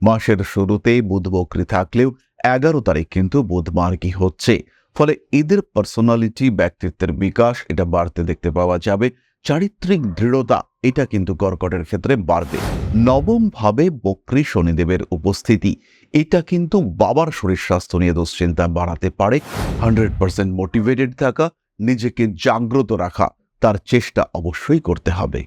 মাসের শুরুতে বুধ বকরি থাকলেও এগারো তারিখ কিন্তু বুধ মার্গী হচ্ছে। ফলে এদের পার্সোনালিটি ব্যক্তিত্বের বিকাশ এটা বাড়তে দেখতে পাওয়া যাবে। চারিত্রিক দৃঢ়তা এটা কিন্তু কর্কটের ক্ষেত্রে বাড়বে। নবম ভাবে বক্রী শনিদেবের উপস্থিতি। এটা কিন্তু বাবার শরীর স্বাস্থ্য নিয়ে দুশ্চিন্তা বাড়াতে পারে। হান্ড্রেড পার্সেন্ট মোটিভেটেড থাকা, নিজেকে জাগ্রত রাখা। তার চেষ্টা অবশ্যই করতে হবে।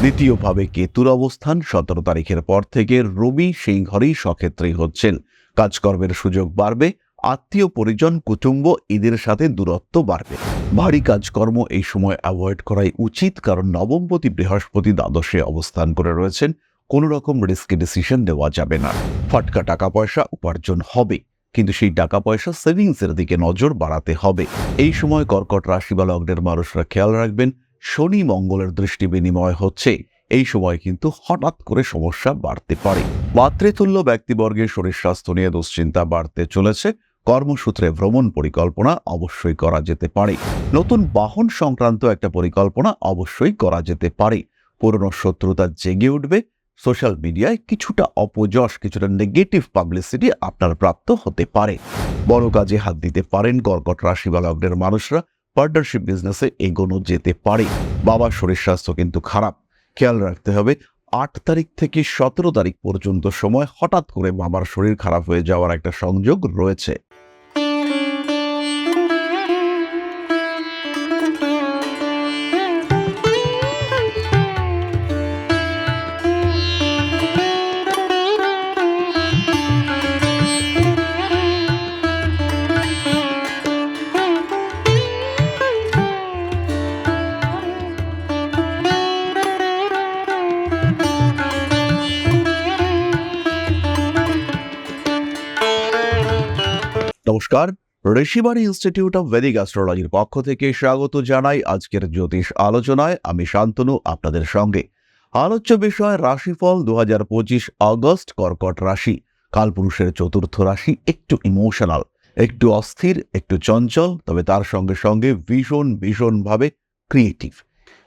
দ্বিতীয়ভাবে কেতুর অবস্থান। সতেরো তারিখের পর থেকে রবি সেই ঘরেই সক্ষেত্রেই হচ্ছেন। কাজকর্মের সুযোগ বাড়বে। আত্মীয়, পরিজন, কুটুম্ব এদের সাথে দূরত্ব বাড়বে। ভারী কাজকর্ম এই সময় অ্যাভয়েড করাই উচিত, কারণ নবমপতি বৃহস্পতি দ্বাদশে অবস্থান করে রয়েছেন। কোনো রকম রিস্কি ডিসিশন নেওয়া যাবে না। ফাটকা টাকা পয়সা উপার্জন হবে, কিন্তু সেই টাকা পয়সা সেভিংসের দিকে নজর বাড়াতে হবে। এই সময় কর্কট রাশি বা লগ্নের মানুষরা খেয়াল রাখবেন শনি মঙ্গলের দৃষ্টি বিনিময় হচ্ছে। এই সময় কিন্তু হঠাৎ করে সমস্যা বাড়তে পারে। মাতৃতুল্য ব্যক্তিবর্গের শরীর স্বাস্থ্য নিয়ে দুশ্চিন্তা বাড়তে চলেছে। কর্মসূত্রে ভ্রমণ পরিকল্পনা অবশ্যই করা যেতে পারে। নতুন বাহন সংক্রান্ত একটা পরিকল্পনা অবশ্যই করা যেতে পারে। পুরনো শত্রুতা জেগে উঠবে। সোশ্যাল মিডিয়ায় কিছুটা অপযশ, কিছুটা নেগেটিভ পাবলিসিটি আপনার প্রাপ্ত হতে পারে। বড় কাজে হাত দিতে পারেন কর্কট রাশি বা লগ্নের মানুষরা। পার্টনারশিপ বিজনেসে এগোনো যেতে পারে। বাবার শরীর স্বাস্থ্য কিন্তু খারাপ। খেয়াল রাখতে হবে, আট তারিখ থেকে সতেরো তারিখ পর্যন্ত সময় হঠাৎ করে বাবার শরীর খারাপ হয়ে যাওয়ার একটা সংযোগ রয়েছে। নমস্কার। ঋষিবাণী ইনস্টিটিউট অফ ভেদিক অ্যাস্ট্রোলজির পক্ষ থেকে স্বাগত জানাই আজকের জ্যোতিষ আলোচনায়। আমি শান্তনু, আপনাদের সঙ্গে। আলোচ্য বিষয় রাশিফল দু হাজার পঁচিশ আগস্ট কর্কট রাশি, কালপুরুষের চতুর্থ রাশি, একটু ইমোশনাল একটু অস্থির, একটু চঞ্চল, তবে তার সঙ্গে সঙ্গে ভীষণ, ভীষণভাবে ক্রিয়েটিভ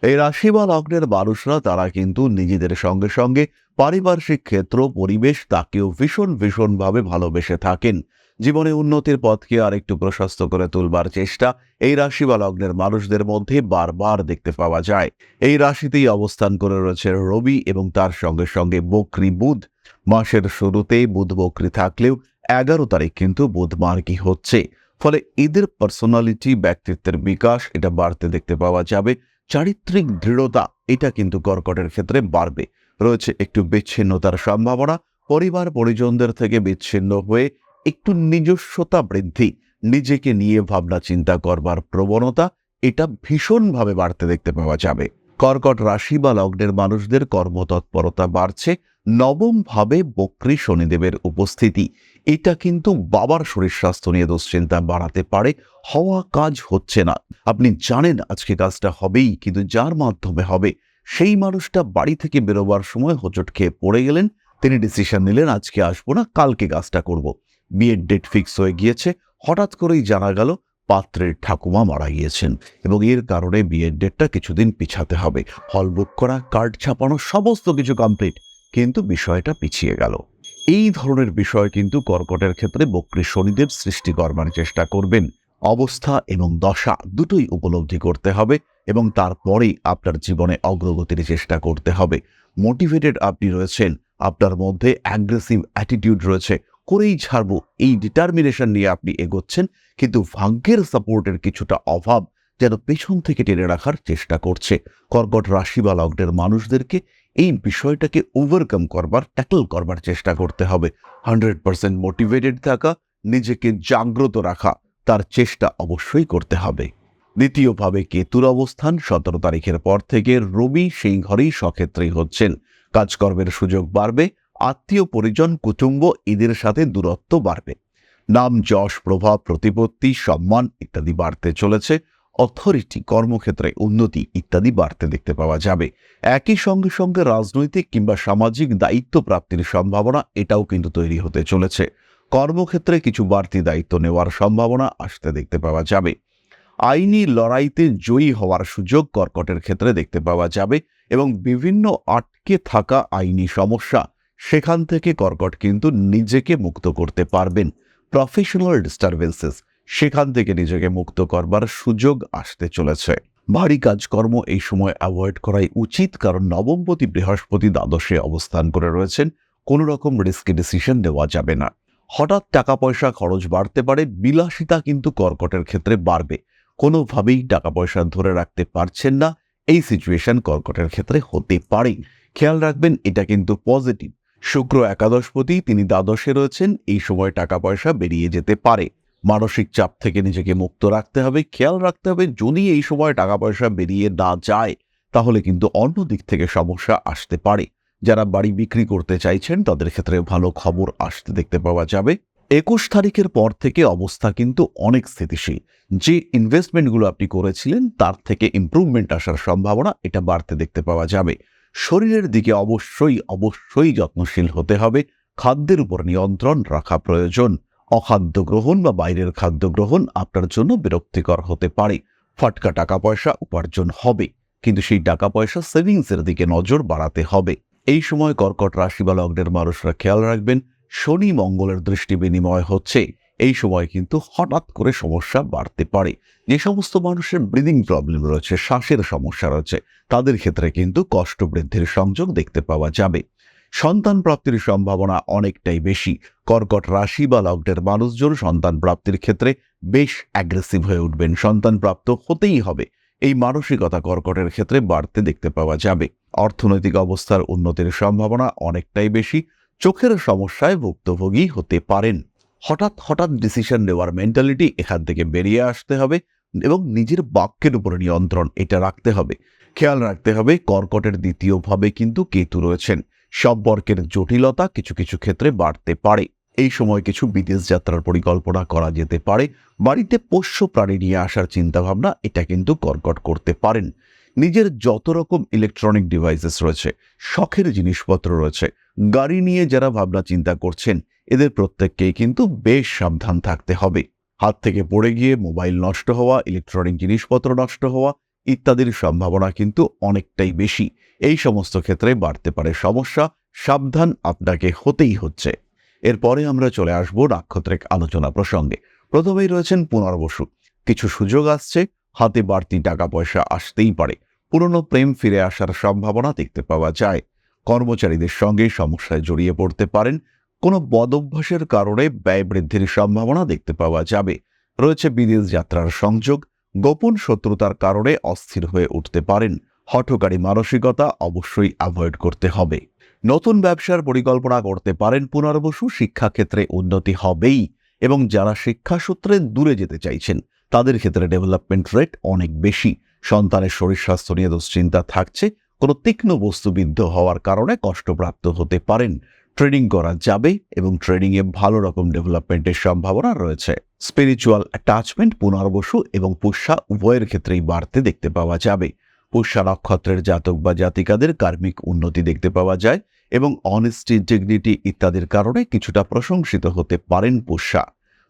এই রাশি বা লগ্নের মানুষরা, তারা কিন্তু নিজেদের সঙ্গে সঙ্গে পারিপার্শ্বিক ক্ষেত্র, পরিবেশ, তাকেও ভীষণ, ভীষণভাবে ভালোবেসে থাকেন। জীবনে উন্নতির পথকে আরেকটু প্রশস্ত করে তুলবার চেষ্টা। এই রাশি বা লগ্নের মানুষদের মধ্যে বারবার দেখতে পাওয়া যায়। এই রাশিতেই অবস্থান করে রয়েছে রবি এবং তার সঙ্গে সঙ্গে বকরি বুধ। মাসের শুরুতে বুধ বকরি থাকলেও এগারো তারিখ কিন্তু বুধ মার্গী হচ্ছে। ফলে এদের পার্সোনালিটি ব্যক্তিত্বের বিকাশ এটা বাড়তে দেখতে পাওয়া যাবে। চারিত্রিক দৃঢ়তা এটা কিন্তু কর্কটের ক্ষেত্রে বাড়বে। রয়েছে একটু বিচ্ছিন্নতার সম্ভাবনা। পরিবার পরিজনদের থেকে বিচ্ছিন্ন হয়ে একটু নিজস্বতা বৃদ্ধি, নিজেকে নিয়ে ভাবনা চিন্তা করবার প্রবণতা, এটা ভীষণভাবে বাড়তে দেখতে পাওয়া যাবে। কর্কট রাশি বা লগ্নের মানুষদের কর্মতৎপরতা বাড়ছে নবম ভাবে বক্রী শনিদেবের উপস্থিতি। এটা কিন্তু বাবার শরীর স্বাস্থ্য নিয়ে দুশ্চিন্তা বাড়াতে পারে, হওয়া কাজ হচ্ছে না। আপনি জানেন আজকে কাজটা হবেই, কিন্তু যার মাধ্যমে হবে? সেই মানুষটা বাড়ি থেকে বেরোবার সময় হোঁচট খেয়ে পড়ে গেলেন, তিনি ডিসিশন নিলেন, আজকে আসব না, কালকে কাজটা করব। বিয়ের ডেট ফিক্স হয়ে গিয়েছে। হঠাৎ করেই জানা গেল পাত্রের ঠাকুমা মারা গিয়েছেন এবং এর কারণে বিয়ের ডেটটা কিছুদিন পিছাতে হবে। হল বুক করা কার্ড ছাপানো, সমস্ত কিছু কমপ্লিট কিন্তু বিষয়টা পিছিয়ে গেল। এই ধরনের বিষয় কিন্তু কর্কটের ক্ষেত্রে বক্রী শনিদেব সৃষ্টি করবার চেষ্টা করবেন। অবস্থা এবং দশা দুটোই উপলব্ধি করতে হবে এবং তারপরেই আপনার জীবনে অগ্রগতির চেষ্টা করতে হবে। মোটিভেটেড আপনি রয়েছেন, আপনার মধ্যে অ্যাগ্রেসিভ অ্যাটিটিউড রয়েছে করেই ছাড়বো। এই ডিটারমিনেশন নিয়ে আপনি এগোচ্ছেন, কিন্তু ভাগ্যের সাপোর্টের কিছুটা অভাব যেন পেছন থেকে টেনে রাখার চেষ্টা করছে। কর্কট রাশি বা লগ্নের মানুষদেরকে এই বিষয়টাকে ওভারকাম করবার ট্যাকল করবার চেষ্টা করতে হবে। হান্ড্রেড পার্সেন্ট মোটিভেটেড থাকা, নিজেকে জাগ্রত রাখা, তার চেষ্টা অবশ্যই করতে হবে। দ্বিতীয়ভাবে কেতুর অবস্থান, সতেরো তারিখের পর থেকে রবি সেই ঘরেই সক্ষেত্রেই হচ্ছেন। কাজকর্মের সুযোগ বাড়বে আত্মীয় পরিজন কুটুম্ব এদের সাথে দূরত্ব বাড়বে। নাম, যশ, প্রভাব, প্রতিপত্তি, সম্মান ইত্যাদি বাড়তে চলেছে। অথরিটি, কর্মক্ষেত্রে উন্নতি ইত্যাদি বাড়তে দেখতে পাওয়া যাবে। একই সঙ্গে সঙ্গে রাজনৈতিক কিংবা সামাজিক দায়িত্ব প্রাপ্তির সম্ভাবনা এটাও কিন্তু তৈরি হতে চলেছে। কর্মক্ষেত্রে কিছু বাড়তি দায়িত্ব নেওয়ার সম্ভাবনা আসতে দেখতে পাওয়া যাবে। আইনি লড়াইতে জয়ী হওয়ার সুযোগ কর্কটের ক্ষেত্রে দেখতে পাওয়া যাবে এবং বিভিন্ন আটকে থাকা আইনি সমস্যা সেখান থেকে কর্কট কিন্তু নিজেকে মুক্ত করতে পারবেন। প্রফেশনাল ডিস্টারবেন্সেস সেখান থেকে নিজেকে মুক্ত করবার সুযোগ আসতে চলেছে। ভারী কাজকর্ম এই সময় অ্যাভয়েড করাই উচিত, কারণ নবমপতি বৃহস্পতি দ্বাদশে অবস্থান করে রয়েছেন, কোনো রকম রিস্কি ডিসিশন নেওয়া যাবে না। হঠাৎ টাকা পয়সা খরচ বাড়তে পারে, বিলাসিতা কিন্তু কর্কটের ক্ষেত্রে বাড়বে। কোনোভাবেই টাকা পয়সা ধরে রাখতে পারছেন না, এই সিচুয়েশন কর্কটের ক্ষেত্রে হতে পারে খেয়াল রাখবেন, এটা কিন্তু পজিটিভ শুক্র একাদশপতি তিনি দ্বাদশে রয়েছেন, এই সময় টাকা পয়সা বেরিয়ে যেতে পারে। মানসিক চাপ থেকে নিজেকে মুক্ত রাখতে হবে, খেয়াল রাখতে হবে যদি এই সময় টাকা পয়সা বেরিয়ে না যায়, তাহলে কিন্তু অন্য দিক থেকে সমস্যা আসতে পারে। যারা বাড়ি বিক্রি করতে চাইছেন, তাদের ক্ষেত্রে ভালো খবর আসতে দেখতে পাওয়া যাবে। একুশ তারিখের পর থেকে অবস্থা কিন্তু অনেক স্থিতিশীল। যে ইনভেস্টমেন্টগুলো আপনি করেছিলেন, তার থেকে ইমপ্রুভমেন্ট আসার সম্ভাবনা এটা বাড়তে দেখতে পাওয়া যাবে। শরীরের দিকে অবশ্যই অবশ্যই যত্নশীল হতে হবে। খাদ্যের উপর নিয়ন্ত্রণ রাখা প্রয়োজন। অখাদ্য গ্রহণ বা বাইরের খাদ্য গ্রহণ আপনার জন্য বিরক্তিকর হতে পারে। ফাটকা টাকা পয়সা উপার্জন হবে, কিন্তু সেই টাকা পয়সা সেভিংসের দিকে নজর বাড়াতে হবে। এই সময় কর্কট রাশি বা লগ্নের মানুষরা খেয়াল রাখবেন, শনি মঙ্গলের দৃষ্টি বিনিময় হচ্ছে। এই সময় কিন্তু হঠাৎ করে সমস্যা বাড়তে পারে। যে সমস্ত মানুষের ব্রিদিং প্রবলেম রয়েছে, শ্বাসের সমস্যা রয়েছে, তাদের ক্ষেত্রে কিন্তু কষ্ট বৃদ্ধির সংযোগ দেখতে পাওয়া যাবে। সন্তান প্রাপ্তির সম্ভাবনা অনেকটাই বেশি। কর্কট রাশি বা লগ্নের মানুষজন সন্তান প্রাপ্তির ক্ষেত্রে বেশ অ্যাগ্রেসিভ হয়ে উঠবেন। সন্তান প্রাপ্ত হতেই হবে। এই মানসিকতা কর্কটের ক্ষেত্রে বাড়তে দেখতে পাওয়া যাবে। অর্থনৈতিক অবস্থার উন্নতির সম্ভাবনা অনেকটাই বেশি। চোখের সমস্যায় ভুক্তভোগী হতে পারেন। হঠাৎ হঠাৎ ডিসিশন নেওয়ার মেন্টালিটি এখান থেকে বেরিয়ে আসতে হবে এবং নিজের বাক্যের উপর নিয়ন্ত্রণ এটা রাখতে হবে। খেয়াল রাখতে হবে কর্কটের দ্বিতীয়ভাবে কিন্তু কেতু রয়েছেন। সম্পর্কের জটিলতা কিছু কিছু ক্ষেত্রে বাড়তে পারে। এই সময় কিছু বিদেশ যাত্রার পরিকল্পনা করা যেতে পারে। বাড়িতে পোষ্য প্রাণী নিয়ে আসার চিন্তাভাবনা এটা কিন্তু কর্কট করতে পারেন। নিজের যত রকম ইলেকট্রনিক ডিভাইসেস রয়েছে, শখের জিনিসপত্র রয়েছে, গাড়ি নিয়ে যারা ভাবনা চিন্তা করছেন, এদের প্রত্যেককেই কিন্তু বেশ সাবধান থাকতে হবে। হাত থেকে পড়ে গিয়ে মোবাইল নষ্ট হওয়া ইলেকট্রনিক জিনিসপত্র নষ্ট হওয়া ইত্যাদির সম্ভাবনা কিন্তু অনেকটাই বেশি। এই সমস্ত ক্ষেত্রে বাড়তে পারে সমস্যা, সাবধান আপনাকে হতেই হচ্ছে। এরপরে আমরা চলে আসব নাক্ষত্রিক আলোচনা প্রসঙ্গে। প্রথমেই রয়েছেন পুনর্বসু। কিছু সুযোগ আসছে হাতে বাড়তি টাকা পয়সা আসতেই পারে। পুরনো প্রেম ফিরে আসার সম্ভাবনা দেখতে পাওয়া যায়। কর্মচারীদের সঙ্গে সমস্যায় জড়িয়ে পড়তে পারেন। কোনো বদভ্যাসের কারণে ব্যয় বৃদ্ধির সম্ভাবনা দেখতে পাওয়া যাবে। রয়েছে বিদেশ যাত্রার সংযোগ। গোপন শত্রুতার কারণে অস্থির হয়ে উঠতে পারেন। হঠকারী মানসিকতা অবশ্যই অ্যাভয়েড করতে হবে। নতুন ব্যবসার পরিকল্পনা করতে পারেন। পুনর্বসু শিক্ষাক্ষেত্রে উন্নতি হবেই এবং যারা শিক্ষাসূত্রে দূরে যেতে চাইছেন তাদের ক্ষেত্রে ডেভেলপমেন্ট রেট অনেক বেশি। সন্তানের শরীর স্বাস্থ্য নিয়ে দুশ্চিন্তা থাকছে, কোনো তীক্ষ্ণ বস্তুবিদ্ধ হওয়ার কারণে কষ্টপ্রাপ্ত হতে পারেন। ট্রেডিং করা যাবে এবং ট্রেডিংয়ে ভালো রকম ডেভেলপমেন্টের সম্ভাবনা রয়েছে। স্পিরিচুয়াল অ্যাটাচমেন্ট পুনর্বসু এবং পুষ্যা উভয়ের ক্ষেত্রেই বাড়তে দেখতে পাওয়া যাবে। পুষ্যা নক্ষত্রের জাতক বা জাতিকাদের কার্মিক উন্নতি দেখতে পাওয়া যায় এবং অনেস্টি ডিগনিটি ইত্যাদির কারণে কিছুটা প্রশংসিত হতে পারেন পুষ্যা।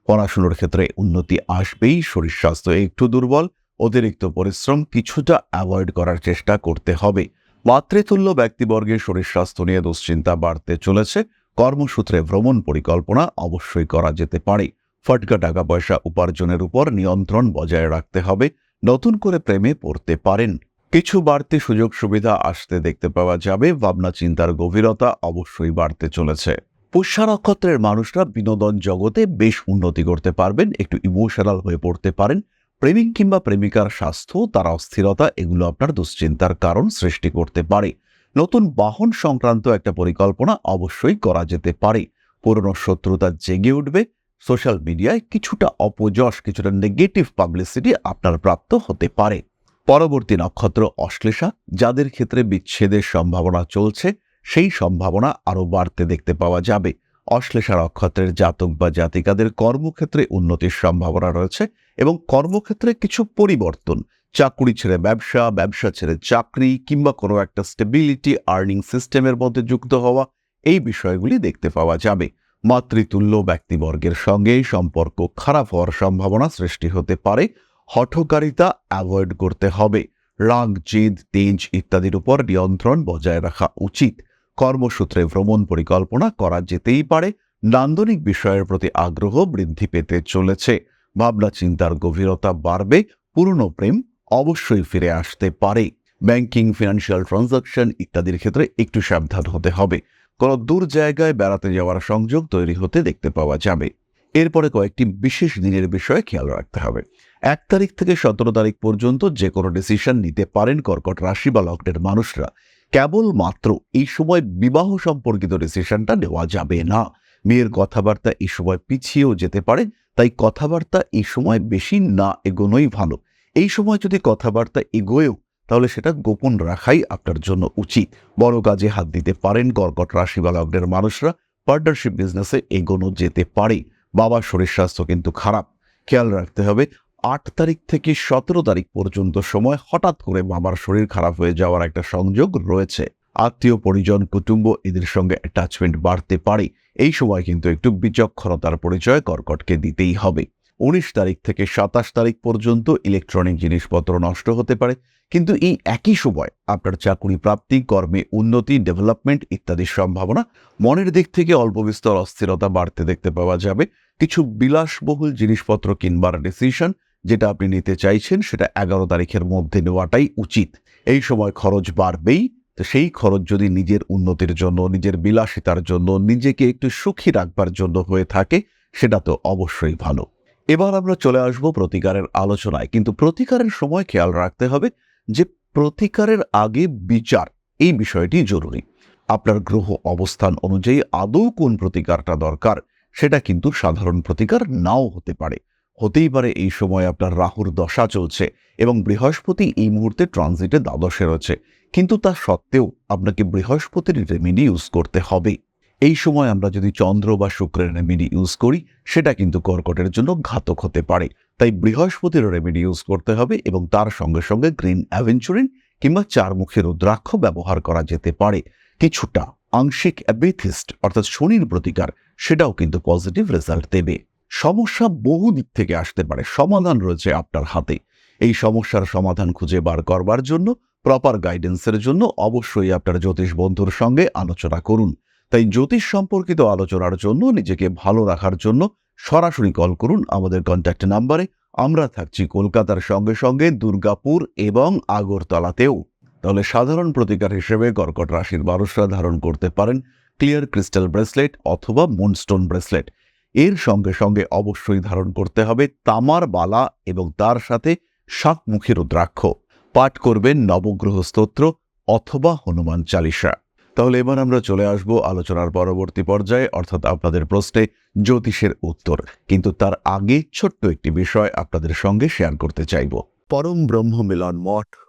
পড়াশুনোর ক্ষেত্রে উন্নতি আসবেই, শরীর স্বাস্থ্য একটু দুর্বল, অতিরিক্ত পরিশ্রম কিছুটা অ্যাভয়েড করার চেষ্টা করতে হবে। মাতৃতুল্য ব্যক্তিবর্গের শরীর স্বাস্থ্য নিয়ে দুশ্চিন্তা বাড়তে চলেছে। কর্মসূত্রে ভ্রমণ পরিকল্পনা অবশ্যই করা যেতে পারে। ফটকা টাকা পয়সা উপার্জনের উপর নিয়ন্ত্রণ বজায় রাখতে হবে। নতুন করে প্রেমে পড়তে পারেন। কিছু বাড়তি সুযোগ সুবিধা আসতে দেখতে পাওয়া যাবে। ভাবনা চিন্তার গভীরতা অবশ্যই বাড়তে চলেছে। পুষ্যা নক্ষত্রের মানুষরা বিনোদন জগতে বেশ উন্নতি করতে পারবেন, একটু ইমোশনাল হয়ে পড়তে পারেন। প্রেমিক কিংবা প্রেমিকার স্বাস্থ্য, তার অস্থিরতা, এগুলো আপনার দুশ্চিন্তার কারণ সৃষ্টি করতে পারে। নতুন বাহন সংক্রান্ত একটা পরিকল্পনা অবশ্যই করা যেতে পারে। পুরনো শত্রুতা জেগে উঠবে, সোশ্যাল মিডিয়ায় কিছুটা অপযশ, কিছুটা নেগেটিভ পাবলিসিটি আপনার প্রাপ্ত হতে পারে। পরবর্তী নক্ষত্র অশ্লেষা, যাদের ক্ষেত্রে বিচ্ছেদের সম্ভাবনা চলছে সেই সম্ভাবনা আরও বাড়তে দেখতে পাওয়া যাবে। অশ্লেষা নক্ষত্রের জাতক বা জাতিকাদের কর্মক্ষেত্রে উন্নতির সম্ভাবনা রয়েছে এবং কর্মক্ষেত্রে কিছু পরিবর্তন, চাকুরি ছেড়ে ব্যবসা ব্যবসা ছেড়ে চাকরি কিংবা কোনো একটা স্টেবিলিটি আর্নিং সিস্টেমের মধ্যে যুক্ত হওয়া, এই বিষয়গুলি দেখতে পাওয়া যাবে। মাতৃতুল্য ব্যক্তিবর্গের সঙ্গে সম্পর্ক খারাপ হওয়ার সম্ভাবনা সৃষ্টি হতে পারে। হঠকারিতা অ্যাভয়েড করতে হবে। রাগ, জেদ, তেজ ইত্যাদির উপর নিয়ন্ত্রণ বজায় রাখা উচিত। কর্মসূত্রে ভ্রমণ পরিকল্পনা করা যেতেই পারে। নান্দনিক বিষয়ের প্রতি আগ্রহ বৃদ্ধি পেতে চলেছে। ভাবনা চিন্তার গভীরতা বাড়বে, পুরনো প্রেম অবশ্যই ফিরে আসতে পারে। ব্যাংকিং, ফিনান্সিয়াল ট্রানজাকশন ইত্যাদির ক্ষেত্রে একটু সাবধান হতে হবে। কোনো দূর জায়গায় বেড়াতে যাওয়ার সংযোগ তৈরি হতে দেখতে পাওয়া যাবে। এরপরে কয়েকটি বিশেষ দিনের বিষয়ে খেয়াল রাখতে হবে। এক তারিখ থেকে সতেরো তারিখ পর্যন্ত যে কোনো ডিসিশন নিতে পারেন কর্কট রাশি বা লগ্নের মানুষরা। কেবলমাত্র এই সময় বিবাহ সম্পর্কিত ডিসিশনটা নেওয়া যাবে না। মেয়ের কথাবার্তা এই সময় পিছিয়েও যেতে পারে, তাই কথাবার্তা এই সময় বেশি না এগোনোই ভালো। এই সময় যদি কথাবার্তা এগোয়েও, তাহলে সেটা গোপন রাখাই আপনার জন্য উচিত। বড় কাজে হাত দিতে পারেন কর্কট রাশি বা লগ্নের মানুষরা পার্টনারশিপ বিজনেসে এগোনো যেতে পারে। বাবার শরীর স্বাস্থ্য কিন্তু খারাপ। খেয়াল রাখতে হবে আট তারিখ থেকে সতেরো তারিখ পর্যন্ত সময় হঠাৎ করে বাবার শরীর খারাপ হয়ে যাওয়ার একটা সংযোগ রয়েছে। আত্মীয়, পরিজন, কুটুম্ব এদের সঙ্গে অ্যাটাচমেন্ট বাড়তে পারে। এই সময় কিন্তু একটু বিচক্ষণতার পরিচয় কর্কটকে দিতেই হবে। উনিশ তারিখ থেকে সাতাশ তারিখ পর্যন্ত ইলেকট্রনিক জিনিসপত্র নষ্ট হতে পারে। কিন্তু এই একই সময় আপনার চাকুরি প্রাপ্তি, কর্মে উন্নতি ডেভেলপমেন্ট ইত্যাদির সম্ভাবনা মনের দিক থেকে অল্প বিস্তর অস্থিরতা বাড়তে দেখতে পাওয়া যাবে। কিছু বিলাসবহুল জিনিসপত্র কিনবার ডিসিশন যেটা আপনি নিতে চাইছেন, সেটা এগারো তারিখের মধ্যে নেওয়াটাই উচিত। এই সময় খরচ বাড়বেই, তো সেই খরচ যদি নিজের উন্নতির জন্য, নিজের বিলাসিতার জন্য, নিজেকে একটু সুখী রাখবার জন্য হয়ে থাকে, সেটা তো অবশ্যই ভালো। এবার আমরা চলে আসব প্রতিকারের আলোচনায়। কিন্তু প্রতিকারের সময় খেয়াল রাখতে হবে যে প্রতিকারের আগে বিচার, এই বিষয়টি জরুরি। আপনার গ্রহ অবস্থান অনুযায়ী আদৌ কোন প্রতিকারটা দরকার, সেটা কিন্তু সাধারণ প্রতিকার নাও হতে পারে। হতেই পারে এই সময় আপনার রাহুর দশা চলছে এবং বৃহস্পতি এই মুহূর্তে ট্রানজিটে দ্বাদশে রয়েছে। কিন্তু তা সত্ত্বেও আপনাকে বৃহস্পতির রেমেডি ইউজ করতে হবে। এই সময় আমরা যদি চন্দ্র বা শুক্রের রেমেডি ইউজ করি, সেটা কিন্তু কর্কটের জন্য ঘাতক হতে পারে। তাই বৃহস্পতির রেমেডি ইউজ করতে হবে এবং তার সঙ্গে সঙ্গে গ্রিন অ্যাভেঞ্চুরিন কিংবা চারমুখী রুদ্রাক্ষ ব্যবহার করা যেতে পারে। কিছুটা আংশিক অ্যাবেথিস্ট অর্থাৎ শনির প্রতিকার, সেটাও কিন্তু পজিটিভ রেজাল্ট দেবে। সমস্যা বহু দিক থেকে আসতে পারে, সমাধান রয়েছে আপনার হাতে। এই সমস্যার সমাধান খুঁজে বার করবার জন্য প্রপার গাইডেন্সের জন্য অবশ্যই আপনার জ্যোতিষ বন্ধুর সঙ্গে আলোচনা করুন। তাই জ্যোতিষ সম্পর্কিত আলোচনার জন্য, নিজেকে ভালো রাখার জন্য সরাসরি কল করুন আমাদের কন্ট্যাক্ট নাম্বারে আমরা থাকছি কলকাতার সঙ্গে সঙ্গে দুর্গাপুর এবং আগরতলাতেও। তাহলে সাধারণ প্রতিকার হিসেবে কর্কট রাশির মানুষরা ধারণ করতে পারেন ক্লিয়ার ক্রিস্টাল ব্রেসলেট অথবা মুনস্টোন ব্রেসলেট এর সঙ্গে সঙ্গে অবশ্যই ধারণ করতে হবে তামার বালা এবং তার সাথে শাকমুখী রুদ্রাক্ষ। পাঠ করবেন নবগ্রহ স্তোত্র অথবা হনুমান চালিসা। তাহলে এবার আমরা চলে আসব আলোচনার পরবর্তী পর্যায়ে, অর্থাৎ আপনাদের প্রশ্নে জ্যোতিষের উত্তর। কিন্তু তার আগে ছোট্ট একটি বিষয় আপনাদের সঙ্গে শেয়ার করতে চাইব। পরম ব্রহ্ম মিলন মঠ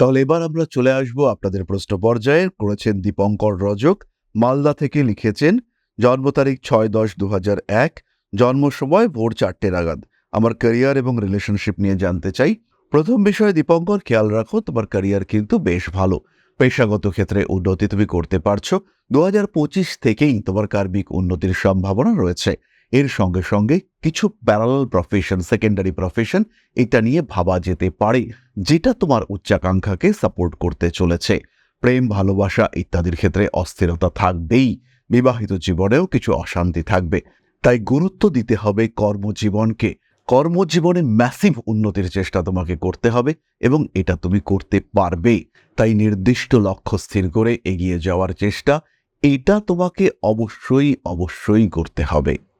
তাহলে এবার আমরা চলে আসব আপনাদের প্রশ্ন পর্যায়ে। করেছেন দীপঙ্কর রজক। মালদা থেকে লিখেছেন, জন্ম তারিখ ছয় দশ দু এক, জন্ম সময় ভোর চারটে নাগাদ। আমার ক্যারিয়ার এবং রিলেশনশিপ নিয়ে জানতে চাই। প্রথম বিষয়ে দীপঙ্কর, খেয়াল রাখো, তোমার ক্যারিয়ার কিন্তু বেশ ভালো। পেশাগত ক্ষেত্রে উন্নতি তুমি করতে পারছ। দু হাজার পঁচিশ থেকেই তোমার কার্মিক উন্নতির সম্ভাবনা রয়েছে। এর সঙ্গে সঙ্গে কিছু প্যারালাল প্রফেশন সেকেন্ডারি প্রফেশন এটা নিয়ে ভাবা যেতে পারে, যেটা তোমার উচ্চাকাঙ্ক্ষাকে সাপোর্ট করতে চলেছে। প্রেম, ভালোবাসা ইত্যাদির ক্ষেত্রে অস্থিরতা থাকবেই, বিবাহিত জীবনেও কিছু অশান্তি থাকবে। তাই গুরুত্ব দিতে হবে কর্মজীবনকে। কর্মজীবনে ম্যাসিভ উন্নতির চেষ্টা তোমাকে করতে হবে এবং এটা তুমি করতে পারবে। তাই নির্দিষ্ট লক্ষ্য স্থির করে এগিয়ে যাওয়ার চেষ্টা, এটা তোমাকে অবশ্যই অবশ্যই করতে হবে।